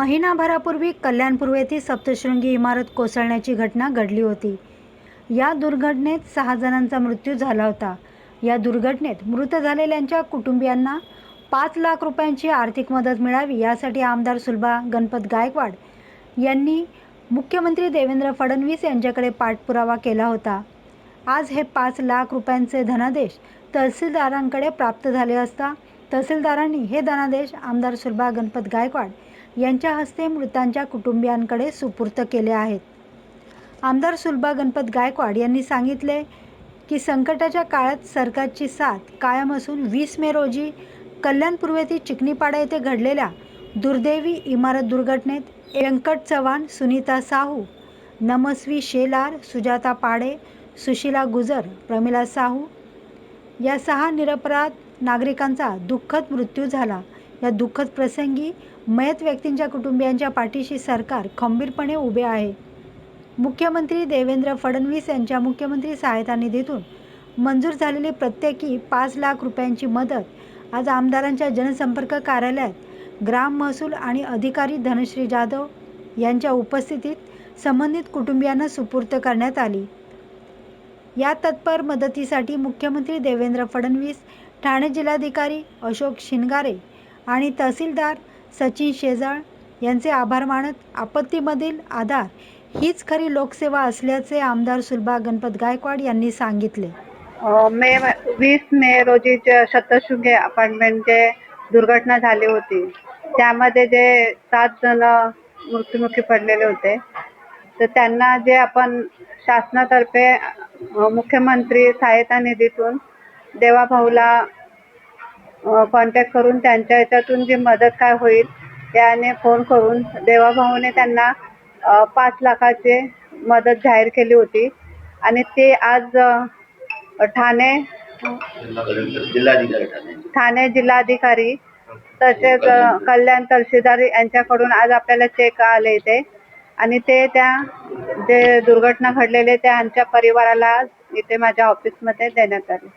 महिनाभरापूर्वी कल्याणपूर्व येथील सप्तशृंगी इमारत कोसळण्याची घटना घडली होती. या दुर्घटनेत सहा जणांचा मृत्यू झाला होता. या दुर्घटनेत मृत झालेल्यांच्या कुटुंबियांना पाच लाख रुपयांची आर्थिक मदत मिळावी यासाठी आमदार सुलभा गणपत गायकवाड यांनी मुख्यमंत्री देवेंद्र फडणवीस यांच्याकडे पाठपुरावा केला होता. आज हे पाच लाख रुपयांचे धनादेश तहसीलदारांकडे प्राप्त झाले असता तहसीलदारांनी हे धनादेश आमदार सुलभा गणपत गायकवाड यांच्या हस्ते मृतांच्या कुटुंबियांकडे सुपूर्त केले आहेत. आमदार सुलभा गणपत गायकवाड यांनी सांगितले की संकटाच्या काळात सरकारची साथ कायम असून वीस मे रोजी कल्याणपूर्व येथील चिकणीपाडा येथे घडलेल्या दुर्दैवी इमारत दुर्घटनेत व्यंकट चव्हाण सुनीता साहू नमस्वी शेलार सुजाता पाडे सुशीला गुजर प्रमिला साहू या सहा निरपराध नागरिकांचा दुःखद मृत्यू झाला. या दुःखद प्रसंगी मयत व्यक्तींच्या कुटुंबियांच्या पाठीशी सरकार खंबीरपणे उभे आहे. मुख्यमंत्री देवेंद्र फडणवीस यांच्या मुख्यमंत्री सहायता निधीतून मंजूर झालेली प्रत्येकी पाच लाख रुपयांची मदत आज आमदारांच्या जनसंपर्क कार्यालयात ग्राम महसूल आणि अधिकारी धनश्री जाधव यांच्या उपस्थितीत संबंधित कुटुंबियांना सुपूर्त करण्यात आली. या तत्पर मदतीसाठी मुख्यमंत्री देवेंद्र फडणवीस ठाणे जिल्हाधिकारी अशोक शिनगारे आणि तहसीलदार सचिन शेजाळ यांचे आभार मानत आपत्तीमधील आधार हीच खरी लोकसेवा असल्याचे आमदार सुलभा गणपत गायकवाड यांनी सांगितले. मे वीस मे रोजी शतशृंगे अपार्टमेंट जे दुर्घटना झाली होती त्यामध्ये जे सात जण मृत्युमुखी पडलेले होते तर त्यांना जे आपण शासनातर्फे मुख्यमंत्री सहायता निधीतून देवाभाऊला कॉन्टॅक्ट करून त्यांच्या ह्याच्यातून जी मदत काय होईल त्याने फोन करून देवाभाऊने त्यांना पाच लाखाची मदत जाहीर केली होती. आणि ते आज ठाणे जिल्हाधिकारी ठाणे. जिल्हाधिकारी तसेच कल्याण तहसीलदार यांच्याकडून आज आपल्याला चेक आले इथे. आणि ते त्या जे दुर्घटना घडलेले त्यांच्या परिवाराला इथे माझ्या ऑफिसमध्ये देण्यात आले.